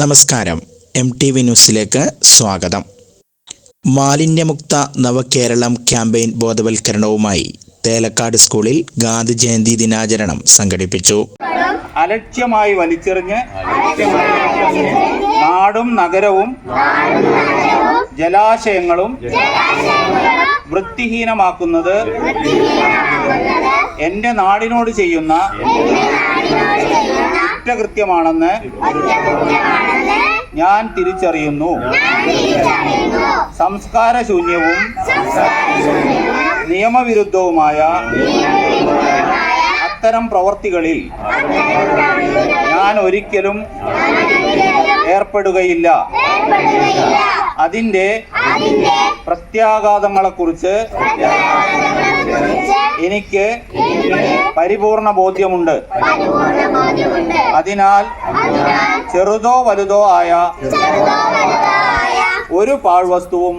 നമസ്കാരം. M T V ന്യൂസിലേക്ക് സ്വാഗതം. മാലിന്യമുക്ത നവകേരളം ക്യാമ്പയിൻ ബോധവൽക്കരണവുമായി തേലക്കാട് സ്കൂളിൽ ഗാന്ധി ജയന്തി ദിനാചരണം സംഘടിപ്പിച്ചു. അലക്ഷ്യമായി വലിച്ചെറിഞ്ഞ് നാടും നഗരവും ജലാശയങ്ങളും വൃത്തിഹീനമാക്കുന്നത് എന്റെ നാടിനോട് ചെയ്യുന്ന കുറ്റകൃത്യമാണെന്ന് ഞാൻ തിരിച്ചറിയുന്നു. സംസ്കാരശൂന്യവും നിയമവിരുദ്ധവുമായ അത്തരം പ്രവർത്തികളിൽ ഞാൻ ഒരിക്കലും ഏർപ്പെടുകയില്ല. അതിന്റെ പ്രത്യാഘാതങ്ങളെക്കുറിച്ച് എനിക്ക് പരിപൂർണ ബോധ്യമുണ്ട്. അതിനാൽ ചെറുതോ വലുതോ ആയ ഒരു പാഴ്വസ്തുവും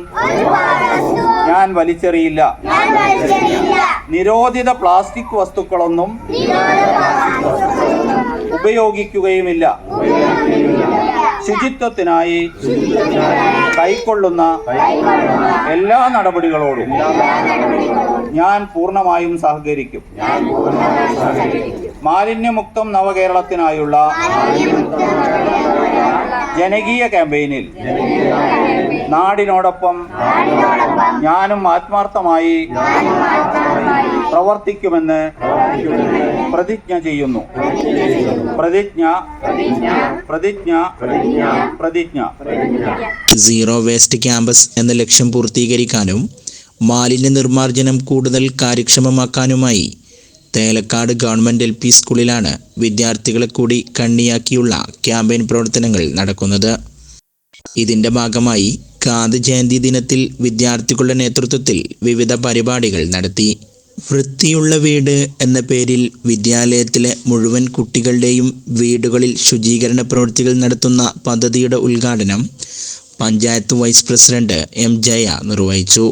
ഞാൻ വലിച്ചെറിയില്ല. നിരോധിത പ്ലാസ്റ്റിക് വസ്തുക്കളൊന്നും ഉപയോഗിക്കുകയുമില്ല. ശുചിത്വത്തിനായി കൈക്കൊള്ളുന്ന എല്ലാ നടപടികളോടും ഞാൻ പൂർണമായും സഹകരിക്കും. മാലിന്യമുക്തം നവകേരളത്തിനായുള്ള ജനകീയ ക്യാമ്പയിനിൽ നാടിനോടൊപ്പം ഞാനും ആത്മാർത്ഥമായി പ്രവർത്തിക്കുമെന്ന് പ്രതിജ്ഞ ചെയ്യുന്നു. പ്രതിജ്ഞ പ്രതിജ്ഞ പ്രതിജ്ഞ. സീറോ വേസ്റ്റ് ക്യാമ്പസ് എന്ന ലക്ഷ്യം പൂർത്തീകരിക്കാനും മാലിന്യ നിർമ്മാർജനം കൂടുതൽ കാര്യക്ഷമമാക്കാനുമായി തേലക്കാട് ഗവൺമെന്റ് എൽ പി സ്കൂളിലാണ് വിദ്യാർത്ഥികളെ കൂടി കണ്ണിയാക്കിയുള്ള ക്യാമ്പയിൻ പ്രവർത്തനങ്ങൾ നടക്കുന്നത്. ഇതിന്റെ ഭാഗമായി ഗാന്ധി ജയന്തി ദിനത്തിൽ വിദ്യാർത്ഥികളുടെ നേതൃത്വത്തിൽ വിവിധ പരിപാടികൾ നടത്തി. വൃത്തിയുള്ള വീട് എന്ന പേരിൽ വിദ്യാലയത്തിലെ മുഴുവൻ കുട്ടികളുടെയും വീടുകളിൽ ശുചീകരണ പ്രവൃത്തികൾ നടത്തുന്ന പദ്ധതിയുടെ ഉദ്ഘാടനം panchayat vice president M Jaya നിർവഹിച്ചു.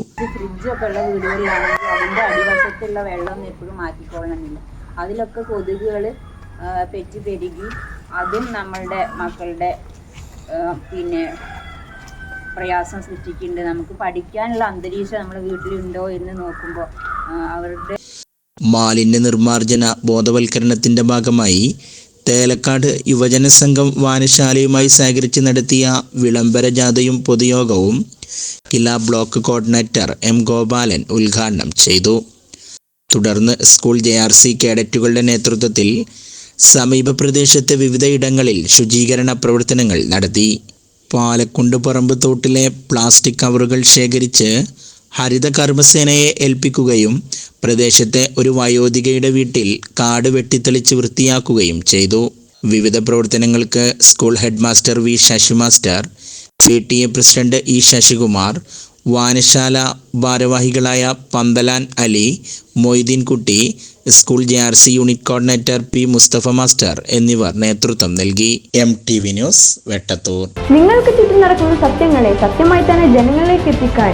അതിലൊക്കെ കൊതുകുകൾ പെറ്റി പെരുകി അതും നമ്മളുടെ മക്കളുടെ പിന്നെ പ്രയാസം സൃഷ്ടിക്കുന്നുണ്ട്. നമുക്ക് പഠിക്കാനുള്ള അന്തരീക്ഷം നമ്മുടെ വീട്ടിലുണ്ടോ എന്ന് നോക്കുമ്പോൾ അവരുടെ മാലിന്യ നിർമ്മാർജന ബോധവൽക്കരണത്തിന്റെ ഭാഗമായി തേലക്കാട് യുവജന സംഘം വാനശാലയുമായി സഹകരിച്ച് നടത്തിയ വിളംബര ജാഥയും പൊതുയോഗവും Kila block coordinator M Gopalan ഉദ്ഘാടനം ചെയ്തു. തുടർന്ന് സ്കൂൾ ജെ ആർ സി കേഡറ്റുകളുടെ നേതൃത്വത്തിൽ സമീപ പ്രദേശത്തെ വിവിധയിടങ്ങളിൽ ശുചീകരണ പ്രവർത്തനങ്ങൾ നടത്തി. പാലക്കുണ്ട് പറമ്പ് തോട്ടിലെ പ്ലാസ്റ്റിക് കവറുകൾ ശേഖരിച്ച് ഹരിത കർമ്മസേനയെ ഏൽപ്പിക്കുകയും പ്രദേശത്തെ ഒരു വയോധികയുടെ വീട്ടിൽ കാട് വെട്ടിത്തെളിച്ച് വൃത്തിയാക്കുകയും ചെയ്തു. വിവിധ പ്രവർത്തനങ്ങൾക്ക് school head master V Sasi master P T A president E Sasikumar വാനശാല ഭാരവാഹികളായ Panthalan Ali Moideen Kutty school J R C unit coordinator P Musthafa master എന്നിവർ നേതൃത്വം നൽകി. M T V news Vettathur. നിങ്ങൾക്ക് ചുറ്റും നടക്കുന്ന സത്യങ്ങളെ സത്യമായി തന്നെ ജനങ്ങളിലേക്ക് എത്തിക്കാൻ